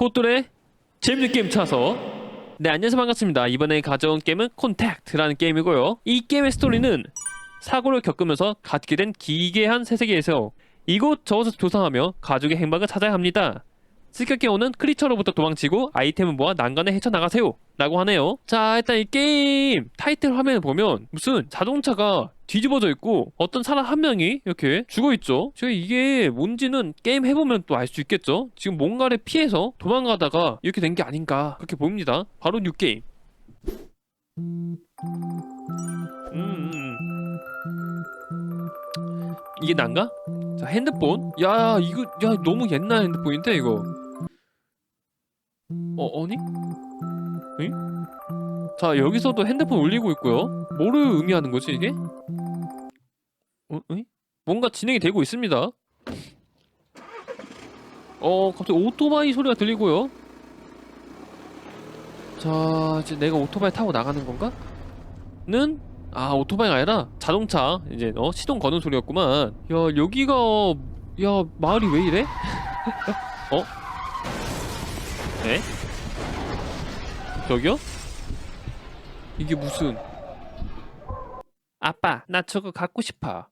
꽃돌의 재밌는 게임 차서. 네 안녕하세요. 반갑습니다. 이번에 가져온 게임은 콘택트라는 게임이고요. 이 게임의 스토리는 사고를 겪으면서 갖게 된 기괴한 새세계에서 이곳 저곳을 조사하며 가족의 행방을 찾아야 합니다 습격해 오는 크리처로부터 도망치고 아이템을 모아 난간에 헤쳐나가세요. 라고 하네요. 자 일단 이 게임 타이틀 화면을 보면 무슨 자동차가 뒤집어져 있고 어떤 사람 한 명이 이렇게 죽어있죠. 제가 이게 뭔지는 게임 해보면 또 알 수 있겠죠. 지금 뭔가를 피해서 도망가다가 이렇게 된 게 아닌가 그렇게 보입니다. 바로 뉴게임. 음, 음, 음. 이게 난가? 자 핸드폰? 야 이거 야 너무 옛날 핸드폰인데 이거 어 아니? 응? 자 여기서도 핸드폰 올리고 있고요 뭐를 의미하는 거지 이게? 어? 응? 뭔가 진행이 되고 있습니다 어 갑자기 오토바이 소리가 들리고요 자 이제 내가 오토바이 타고 나가는 건가? 는? 아 오토바이가 아니라 자동차 이제 어 시동 거는 소리였구만 야 여기가 야 마을이 왜 이래? 어? 에? 저기요? 이게 무슨 아빠 나 저거 갖고 싶어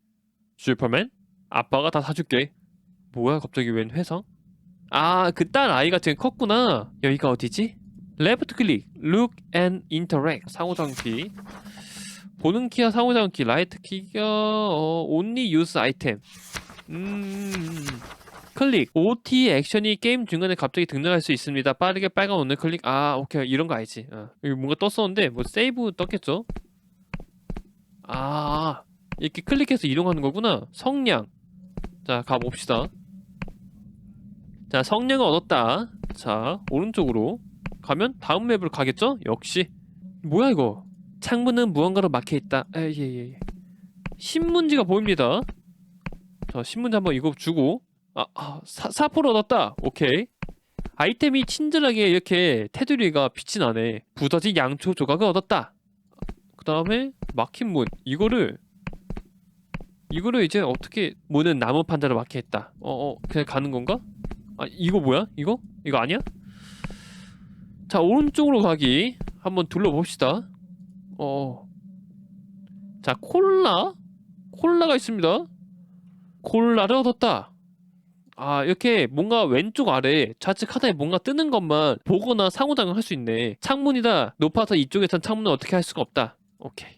슈퍼맨? 아빠가 다 사줄게 뭐야 갑자기 웬 회상? 아 그 딸 아이가 지금 컸구나 여기가 어디지? 레프트 클릭 Look and Interact 상호작용키 보는 키와 상호작용키 라이트 키가 어, only use item 음 클릭 OT 액션이 게임 중간에 갑자기 등장할 수 있습니다. 빠르게 빨간 원을 클릭. 아 오케이. 이런 거 알지? 어. 여기 뭔가 떴었는데 뭐 세이브 떴겠죠? 아 이렇게 클릭해서 이동하는 거구나. 성냥. 자 가봅시다. 자 성냥을 얻었다. 자 오른쪽으로 가면 다음 맵으로 가겠죠? 역시. 뭐야 이거? 창문은 무언가로 막혀 있다. 예예 예. 신문지가 보입니다. 자 신문지 한번 이거 주고 아, 아 사, 사포를 얻었다. 오케이. 아이템이 친절하게 이렇게 테두리가 빛이 나네. 부서진 양초 조각을 얻었다. 그 다음에 막힌 문 이거를 이거를 이제 어떻게 문은 나무 판자로 막혀 있다. 어어 그냥 가는 건가? 아 이거 뭐야? 이거? 이거 아니야? 자 오른쪽으로 가기 한번 둘러봅시다. 어. 자, 콜라? 콜라가 있습니다. 콜라를 얻었다. 아, 이렇게 뭔가 왼쪽 아래 좌측 하단에 뭔가 뜨는 것만 보거나 상호작용 할 수 있네. 창문이다. 높아서 이쪽에선 창문을 어떻게 할 수가 없다. 오케이.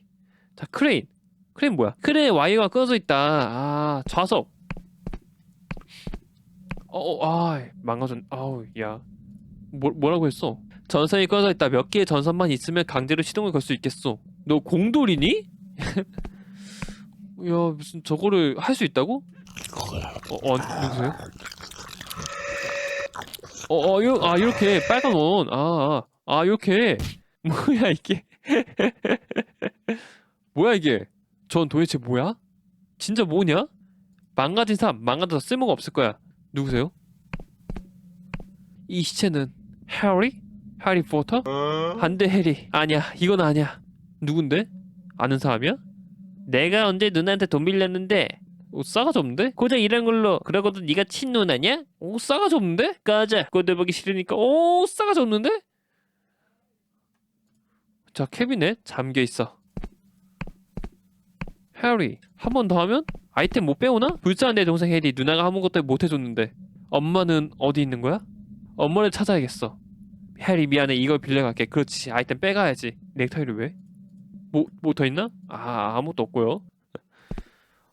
자, 크레인. 크레인 뭐야? 크레인 와이어가 끊어져 있다. 아, 좌석. 어, 어, 아, 망가졌, 아우, 야. 뭐, 뭐라고 했어? 전선이 꺼져 있다. 몇 개의 전선만 있으면 강제로 시동을 걸 수 있겠소. 너 공돌이니? 야 무슨 저거를 할 수 있다고? 어, 어 누구세요? 어, 어, 요, 아 이렇게 빨간 원, 아, 아, 아 이렇게 뭐야 이게? 뭐야 이게? 전 도대체 뭐야? 진짜 뭐냐? 망가진 삶, 망가져서 쓸모가 없을 거야. 누구세요? 이 시체는 해리? 해리 포터? 안돼 해리 아니야 이건 아니야 누군데? 아는 사람이야? 내가 언제 누나한테 돈 빌렸는데 오 싸가지 없는데? 고작 이런 걸로 그러고도 네가 친누나냐? 오 싸가지 없는데? 가자 꼴들 보기 싫으니까 오 싸가지 없는데? 자 캐비넷 잠겨있어 해리 한 번 더 하면 아이템 못 빼오나? 불쌍한 내 동생 해리 누나가 아무것도 못 해줬는데 엄마는 어디 있는 거야? 엄마를 찾아야겠어 해리 미안해 이걸 빌려갈게 그렇지 아이템 빼가야지 넥타이를 왜? 뭐 뭐 더 있나? 아 아무것도 없고요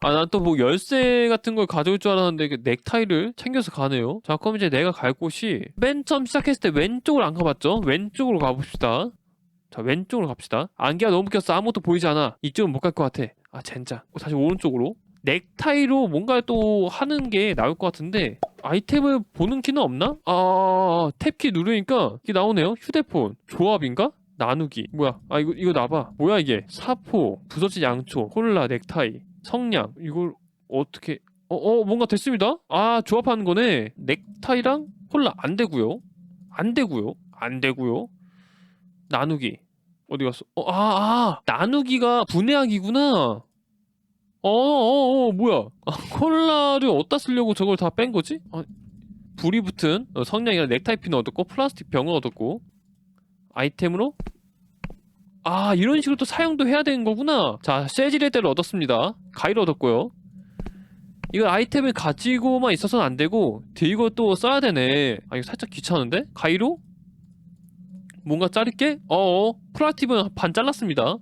아 난 또 뭐 열쇠 같은 걸 가져올 줄 알았는데 그 넥타이를 챙겨서 가네요. 자 그럼 이제 내가 갈 곳이 맨 처음 시작했을 때 왼쪽으로 안 가봤죠? 왼쪽으로 가봅시다. 자 왼쪽으로 갑시다. 안개가 너무 꼈어. 아무것도 보이지 않아. 이쪽은 못 갈 것 같아. 아 젠장. 어, 다시 오른쪽으로. 넥타이로 뭔가 또 하는 게 나올 것 같은데 아이템을 보는 키는 없나? 아 탭키 누르니까 이게 나오네요. 휴대폰. 조합인가? 나누기. 뭐야? 아 이거 이거 나봐. 뭐야 이게? 사포 부서진 양초 콜라 넥타이 성냥 이걸 어떻게 어, 어 뭔가 됐습니다. 아 조합하는 거네. 넥타이랑 콜라 안 되고요. 안 되고요. 안 되고요. 나누기. 어디 갔어? 어, 아, 아 나누기가 분해하기구나. 어 어어 어, 어, 뭐야? 아, 콜라를 어디다 쓰려고 저걸 다 뺀 거지? 아, 불이 붙은 어, 성냥이랑 넥타이 핀을 얻었고 플라스틱 병을 얻었고 아이템으로 아 이런 식으로 또 사용도 해야 되는 거구나. 자 쇠지레대를 얻었습니다. 가위를 얻었고요. 이거 아이템을 가지고만 있어서는 안 되고 들고 또 써야 되네. 아 이거 살짝 귀찮은데? 가위로? 뭔가 자를게? 어어. 플라스틱은 반 잘랐습니다.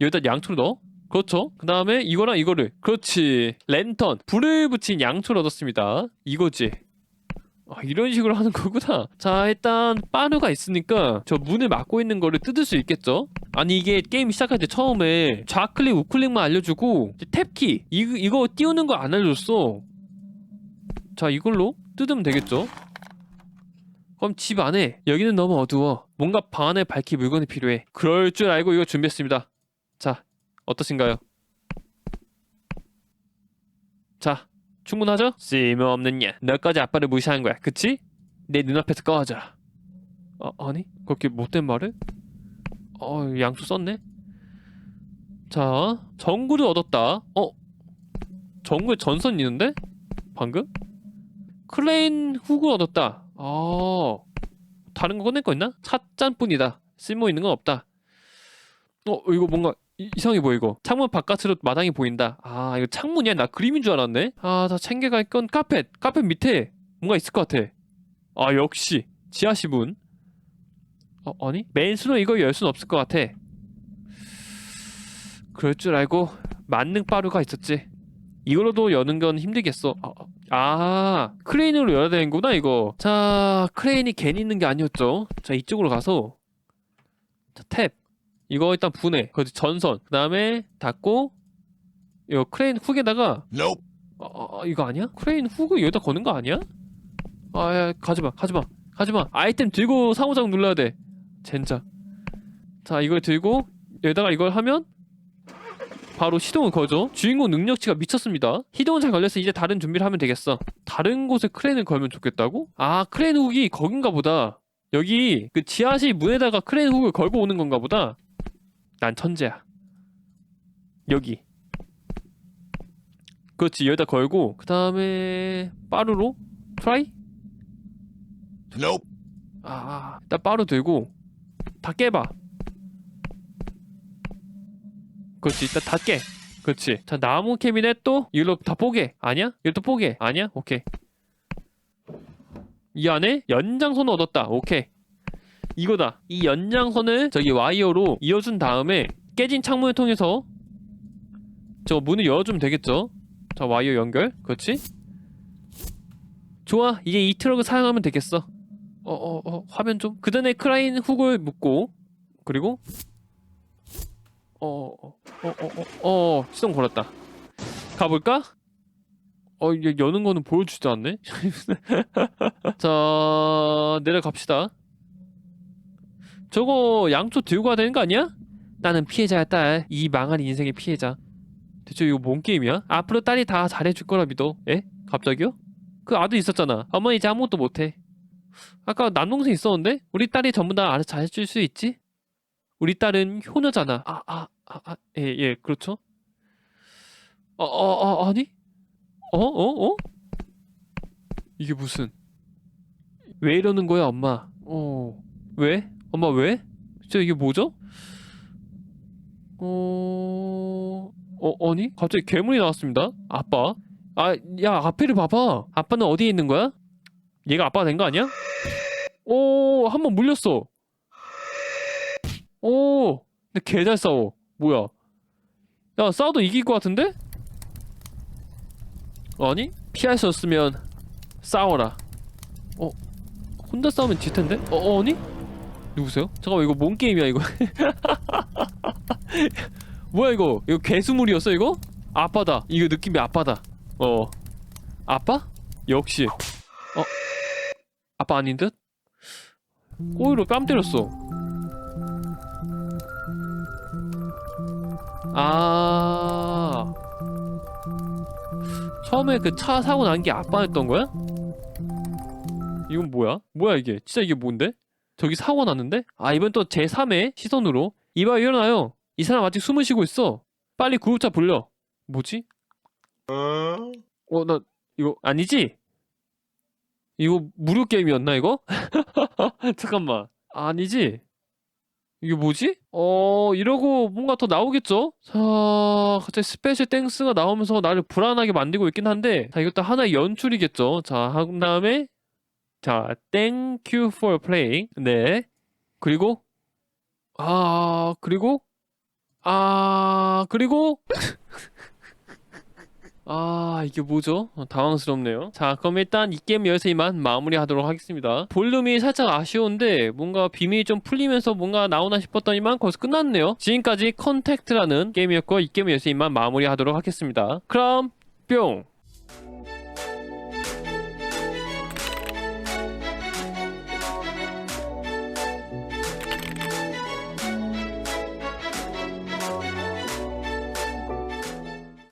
여기다 양초를 넣어. 그렇죠? 그 다음에 이거랑 이거를. 그렇지. 랜턴. 불을 붙인 양초를 얻었습니다. 이거지 아, 이런 식으로 하는 거구나. 자, 일단 빠르가 있으니까 저 문을 막고 있는 거를 뜯을 수 있겠죠? 아니 이게 게임 시작할 때 처음에 좌클릭, 우클릭만 알려주고 탭키 이, 이거 띄우는 거 안 알려줬어. 자, 이걸로 뜯으면 되겠죠? 그럼 집 안에 여기는 너무 어두워. 뭔가 방 안에 밝힐 물건이 필요해. 그럴 줄 알고 이거 준비했습니다. 자, 어떠신가요? 자, 충분하죠? 쓸모없는 년. 너까지 아빠를 무시한 거야. 그치? 내 눈앞에서 꺼져. 어, 아니? 그렇게 못된 말을? 어, 양수 썼네? 자, 정구를 얻었다. 어? 정구에 전선 있는데? 방금? 클레인 후구 얻었다. 아, 다른 거 꺼낼 거 있나? 찻잔뿐이다. 쓸모 있는 건 없다. 어, 이거 뭔가 이, 이상해 보여 이거. 창문 바깥으로 마당이 보인다. 아 이거 창문이야? 나 그림인 줄 알았네. 아 다 챙겨갈 건 카펫 카펫 밑에 뭔가 있을 것 같아. 아 역시. 지하시문 어 아니? 맨수로 이거 열 순 없을 것 같아. 그럴 줄 알고 만능 빠루가 있었지. 이걸로도 여는 건 힘들겠어. 아, 아 크레인으로 열어야 되는구나 이거. 자 크레인이 괜히 있는 게 아니었죠. 자 이쪽으로 가서. 자 탭 이거 일단 분해. 그렇지. 전선. 그 다음에 닫고 이거 크레인 훅에다가 Nope. 어, 어, 이거 아니야? 크레인 훅을 여기다 거는 거 아니야? 아 야, 가지마. 가지마. 가지마. 아이템 들고 상호작 눌러야 돼. 젠장. 자 이걸 들고 여기다가 이걸 하면 바로 시동을 거죠. 주인공 능력치가 미쳤습니다. 시동은 잘 걸려서 이제 다른 준비를 하면 되겠어. 다른 곳에 크레인을 걸면 좋겠다고? 아 크레인 훅이 거긴가 보다. 여기 그 지하실 문에다가 크레인 훅을 걸고 오는 건가 보다 난 천재야. 여기. 그렇지 여기다 걸고 그 다음에 빠루로 트라이? Nope. 아, 일단 빠루 들고 다 깨봐. 그렇지 일단 다 깨. 그렇지. 자 나무 캐비넷 또 이걸로 다 뽀개. 아니야? 이것도 뽀개. 아니야? 오케이. 이 안에 연장선을 얻었다. 오케이. 이거다. 이 연장선을 저기 와이어로 이어준 다음에 깨진 창문을 통해서 저 문을 열어주면 되겠죠? 자 와이어 연결. 그렇지? 좋아. 이제 이 트럭을 사용하면 되겠어. 어어 어, 화면 좀. 그 전에 크라인 훅을 묶고 그리고 어어어어어 어, 어, 어, 어, 시동 걸었다. 가볼까? 어 이게 여는 거는 보여주지도 않네. 자 내려갑시다. 저거 양초 들고 가야 되는 거 아니야? 나는 피해자야 딸. 이 망한 인생의 피해자. 대체 이거 뭔 게임이야? 앞으로 딸이 다 잘해줄 거라 믿어. 에? 갑자기요? 그 아들 있었잖아. 어머니 이제 아무것도 못해. 아까 남동생 있었는데? 우리 딸이 전부 다 알아서 잘해줄 수 있지? 우리 딸은 효녀잖아. 아, 아, 아, 아, 예, 예, 그렇죠. 어, 어, 어, 아니? 어, 어, 어? 이게 무슨? 왜 이러는 거야, 엄마? 어, 왜? 엄마 왜? 진짜 이게 뭐죠? 어... 어, 아니? 갑자기 괴물이 나왔습니다. 아빠. 아, 야, 앞에를 봐봐. 아빠는 어디에 있는 거야? 얘가 아빠가 된 거 아니야? 오, 한 번 물렸어. 오, 근데 개 잘 싸워. 뭐야? 야, 싸워도 이길 것 같은데? 아니? 피할 수 없으면 싸워라. 어, 혼자 싸우면 질 텐데? 어, 어, 아니? 누구세요? 잠깐만 이거 뭔 게임이야 이거 뭐야 이거 이거 괴수물이었어 이거? 아빠다 이거 느낌이 아빠다 어 아빠? 역시 어 아빠 아닌 듯? 꼬이로 뺨 때렸어 아 처음에 그 차 사고 난 게 아빠였던 거야? 이건 뭐야? 뭐야 이게 진짜 이게 뭔데? 저기 사고 났는데? 아 이번 또 제3의 시선으로 이봐 일어나요 이 사람 아직 숨을 쉬고 있어 빨리 구급차 불러 뭐지? 어 나 이거 아니지? 이거 무료 게임이었나 이거? 잠깐만 아니지? 이게 뭐지? 어 이러고 뭔가 더 나오겠죠? 자 갑자기 스페셜 땡스가 나오면서 나를 불안하게 만들고 있긴 한데 자 이것도 하나의 연출이겠죠 자 한 다음에 자 thank you for playing 네 그리고 아 그리고 아 그리고 아 이게 뭐죠? 어, 당황스럽네요. 자 그럼 일단 이 게임 여기서 이만 마무리하도록 하겠습니다. 볼륨이 살짝 아쉬운데 뭔가 비밀이 좀 풀리면서 뭔가 나오나 싶었더니만 거기서 끝났네요. 지금까지 컨택트라는 게임이었고 이 게임 여기서 이만 마무리하도록 하겠습니다. 그럼 뿅!